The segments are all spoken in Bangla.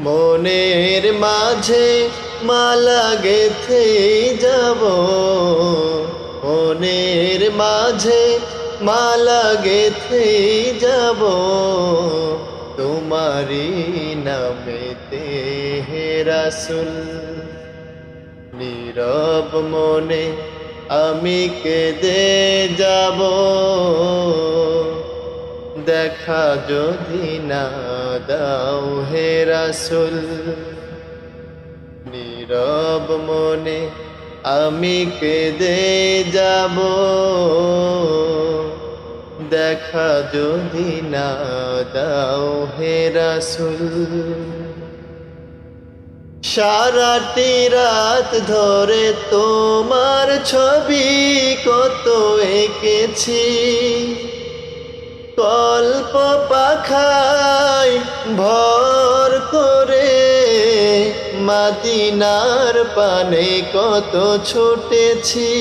মনের মাঝে মালা গেথে যাব। মনের মাঝে মালা গেথে যাব। তোমারি নামেতে হে রাসুল, নীরব মনে আমি কেঁদে যাব। দেখা যদি না দাও হে রাসুল। নীরব মনে আমি কেঁদে যাব। দেখা যদি না দাও হে রাসুল। সারাটি রাত ধরে তোমার ছবি কত এঁকেছি। কল্প পাখায় ভর করে মাদিনার পানে কত ছুটেছি।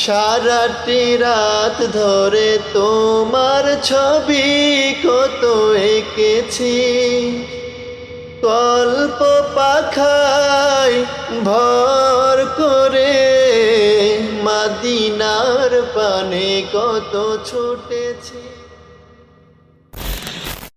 সারাটি রাত ধরে তোমার ছবি কত এঁকেছি। কল্প পাখায় ভর মদিনার পানে কত ছুটেছে।